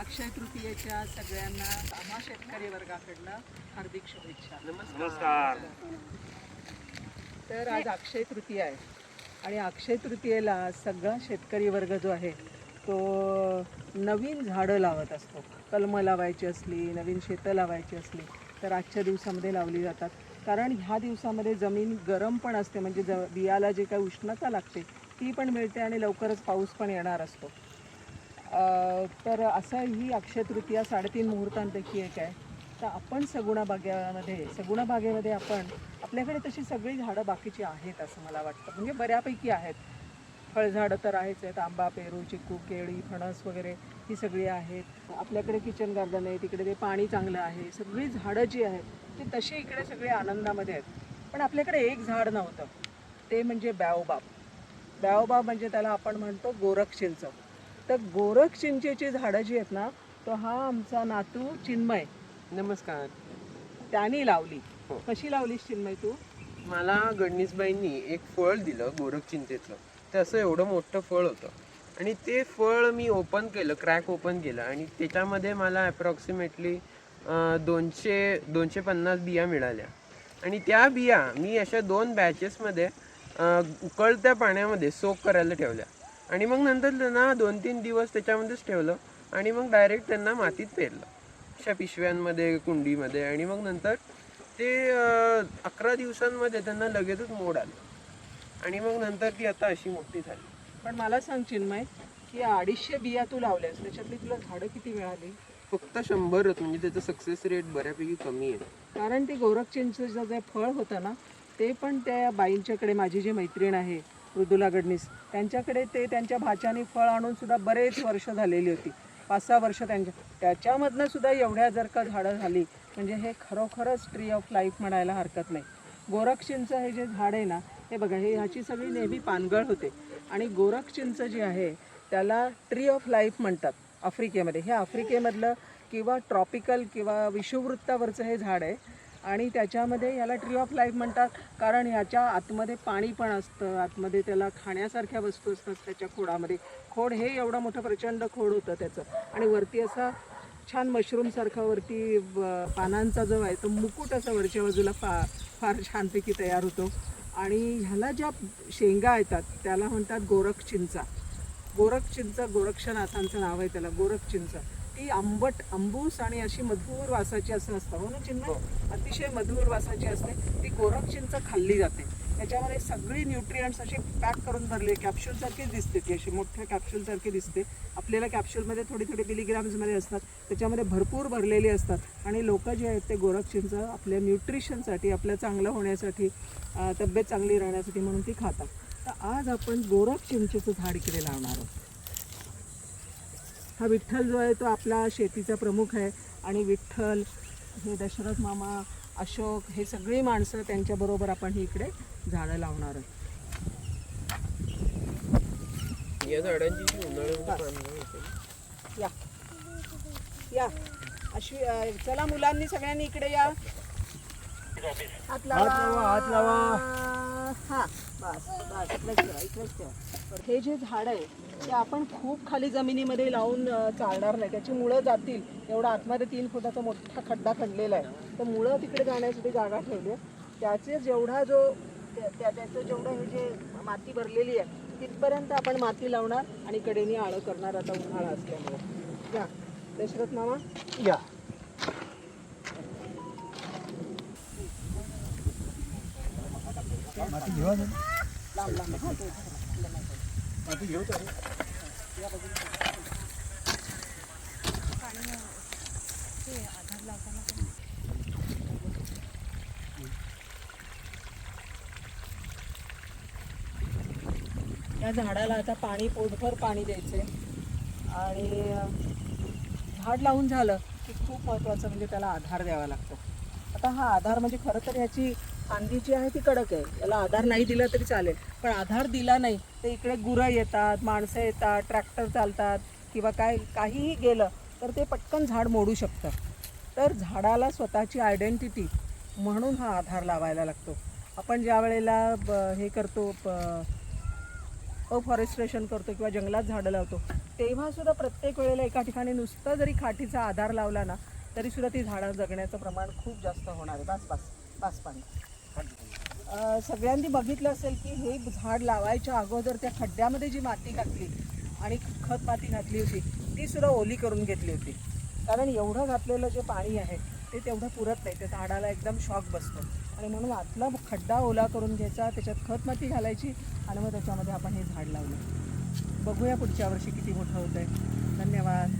अक्षय तृतीयेच्या सगळ्यांना आम्हा शेतकरी वर्गाकडनं हार्दिक शुभेच्छा. नमस्कार. तर आज अक्षय तृतीया आहे. आणि अक्षय तृतीयेला सगळा शेतकरी वर्ग जो आहे तो नवीन झाडं लावत असतो. कलमं लावायची असली नवीन शेतं लावायची असली तर आजच्या दिवसामध्ये लावली जातात. कारण ह्या दिवसामध्ये जमीन गरम पण असते. म्हणजे ज बियाला जे काही उष्णता लागते ती पण मिळते आणि लवकरच पाऊस पण येणार असतो. तर असं ही अक्षय तृतीया साडेतीन मुहूर्तांपैकी एक आहे. तर आपण सगुणा बागेमध्ये सगुणा बागेमध्ये आपण आपल्याकडे तशी सगळी झाडं बाकीची आहेत असं मला वाटतं. म्हणजे बऱ्यापैकी आहेत. फळझाडं तर आहेच आहेत. आंबा पेरू चिकू केळी फणस वगैरे ही सगळी आहेत. आपल्याकडे किचन गार्डन आहे तिकडे ते पाणी चांगलं आहे. सगळी झाडं जी आहेत ती तशी इकडे सगळे आनंदामध्ये आहेत. पण आपल्याकडे एक झाड नव्हतं. ते म्हणजे बॅओबाब. बॅओबाब म्हणजे त्याला आपण म्हणतो गोरखशिलचं तर गोरख चिंचेची झाडं जी आहेत ना तो हा आमचा नातू चिन्मय. नमस्कार. त्याने लावली. हो. कशी लावलीस चिन्मय तू? मला गणेशबाईंनी एक फळ दिलं गोरख चिंतेचं ते असं एवढं मोठं फळ होतं. आणि ते फळ मी ओपन केलं क्रॅक ओपन केलं. आणि त्याच्यामध्ये मला अप्रॉक्सिमेटली दोनशे दोनशे पन्नास बिया मिळाल्या. आणि त्या बिया मी अशा दोन बॅचेसमध्ये उकळत्या पाण्यामध्ये सोक करायला ठेवल्या. आणि मग नंतर त्यांना दोन तीन दिवस त्याच्यामध्येच ठेवलं आणि मग डायरेक्ट त्यांना मातीत पेरलं. अशा पिशव्यांमध्ये कुंडीमध्ये आणि मग नंतर ते अकरा दिवसांमध्ये त्यांना लगेचच मोड आलं. आणि मग नंतर ती आता अशी मोठी झाली. पण मला सांग चिन्मय की अडीचशे बिया तू लावल्यास त्याच्यातली तुला झाडं किती मिळाली? फक्त शंभरच म्हणजे त्याचं सक्सेस रेट बऱ्यापैकी कमी आहे. कारण ते गोरख चिंचेचं जे फळ होतं ना ते पण त्या बाईंच्याकडे माझी जी मैत्रीण आहे मृदुला गडणीस त्यांच्याकडे ते त्यांच्या भाच्याने फळ आणून सुद्धा बरेच वर्ष झालेली होती. पाच सहा वर्ष त्यांच्या त्याच्यामधनं सुद्धा एवढ्या जर का झाडं झाली म्हणजे हे खरोखरच ट्री ऑफ लाईफ म्हणायला हरकत नाही. गोरखचिंच हे जे झाड आहे ना हे बघा हे ह्याची सगळी नेहमी पानगळ होते. आणि गोरखचिंच जे जी आहे त्याला ट्री ऑफ लाईफ म्हणतात आफ्रिकेमध्ये. हे आफ्रिकेमधलं किंवा ट्रॉपिकल किंवा विषुववृत्तावरचं हे झाड आहे. आणि त्याच्यामध्ये याला ट्री ऑफ लाईफ म्हणतात. कारण ह्याच्या आतमध्ये पाणी पण असतं. आतमध्ये त्याला खाण्यासारख्या वस्तू असतात त्याच्या खोडामध्ये. खोड हे एवढं मोठं प्रचंड खोड होतं त्याचं. आणि वरती असा छान मशरूमसारखा वरती पानांचा जो आहे तो मुकुट असा वरच्या बाजूला फा फार छानपैकी तयार होतो. आणि ह्याला ज्या शेंगा येतात त्याला म्हणतात गोरख चिंचा गोरख चिंच गोरक्षनाथांचं नाव आहे त्याला गोरखचिंचं. ती आंबट आंबूस आणि अशी मधुर वासाची असं असतं. हो ना चिन्मय अतिशय मधुर वासाची असते. ती गोरख चिंच खाल्ली जाते. त्याच्यामध्ये सगळी न्यूट्रियंट्स अशी पॅक करून भरले. कॅप्सूल सारखीच दिसते ती. अशी मोठ्या कॅप्सूल सारखी दिसते. आपल्याला कॅप्सूलमध्ये थोडी थोडी मिलीग्राम्समध्ये असतात. त्याच्यामध्ये भरपूर भरलेली असतात. आणि लोक जे आहेत ते गोरख चिंच आपल्या न्यूट्रिशनसाठी आपल्या चांगलं होण्यासाठी तब्येत चांगली राहण्यासाठी म्हणून ती खातात. तर आज आपण गोरख चिंचेचं झाड इकडे लावणार आहोत. हा विठ्ठल जो आहे तो आपला शेतीचा प्रमुख आहे. आणि विठ्ठल हे दशरथ मामा अशोक हे सगळी माणसं त्यांच्याबरोबर आपण ही इकडे झाडं लावणार आहोत. या झाडांची उन्हाळ्यामध्ये या. या. अश्वी अं, चला मुलांनी सगळ्यांनी इकडे या. हात लावा हात लावा. हां बस बस इकडेच ठेवा इकडेच ठेवा. हे जे झाड आहे ते आपण खूप खाली जमिनीमध्ये लावून चालणार नाही. त्याची मुळं जातील. एवढा आतमध्ये तीन फुटाचा मोठा खड्डा खणलेला आहे. तर मुळं तिकडे जाण्यासाठी जागा ठेवली आहे. त्याचे जेवढा जो त्या- त्या- त्याचं जेवढं हे जे माती भरलेली आहे तिथपर्यंत आपण माती लावणार आणि कडेने आळं करणार. आता उन्हाळा असल्यामुळे. या. दशरथ मामा? या लांब लांब हा, तो या झाडाला आता पाणी पोटभर पाणी द्यायचे आणि झाड लावून झालं की खूप महत्त्वाचं म्हणजे त्याला आधार द्यावा लागतो. आता हा आधार म्हणजे खरं तर याची फांदी जी आहे ती कडक आहे. याला आधार नाही दिला तरी चालेल. पण आधार दिला नाही तर इकडे गुरं येतात माणसं येतात ट्रॅक्टर चालतात किंवा काय काहीही गेलं तर ते पटकन झाड मोडू शकतं. तर झाडाला स्वतःची आयडेंटिटी म्हणून हा आधार लावायला लागतो. आपण ज्या वेळेला ब- हे करतो प- अफॉरेस्ट्रेशन करतो किंवा जंगलात झाडं लावतो तेव्हासुद्धा प्रत्येक वेळेला एका ठिकाणी नुसतं जरी खाटीचा आधार लावला ना तरीसुद्धा ती झाडं जगण्याचं प्रमाण खूप जास्त होणार आहे. बास बास बास पाणी. सगळ्यांनी बघितलं असेल की हे झाड लावायच्या अगोदर त्या खड्ड्यामध्ये जी माती घातली आणि खत माती घातली होती ती सुद्धा ओली करून घेतली होती. कारण एवढं घातलेलं जे पाणी आहे ते तेवढं पुरत नाही. त्या झाडाला एकदम शॉक बसतो. आणि म्हणून आतला खड्डा ओला करून घ्यायचा त्याच्यात खत माती घालायची आणि मग त्याच्यामध्ये आपण हे झाड लावलं. बघूया पुढच्या वर्षी किती मोठं होतं आहे धन्यवाद.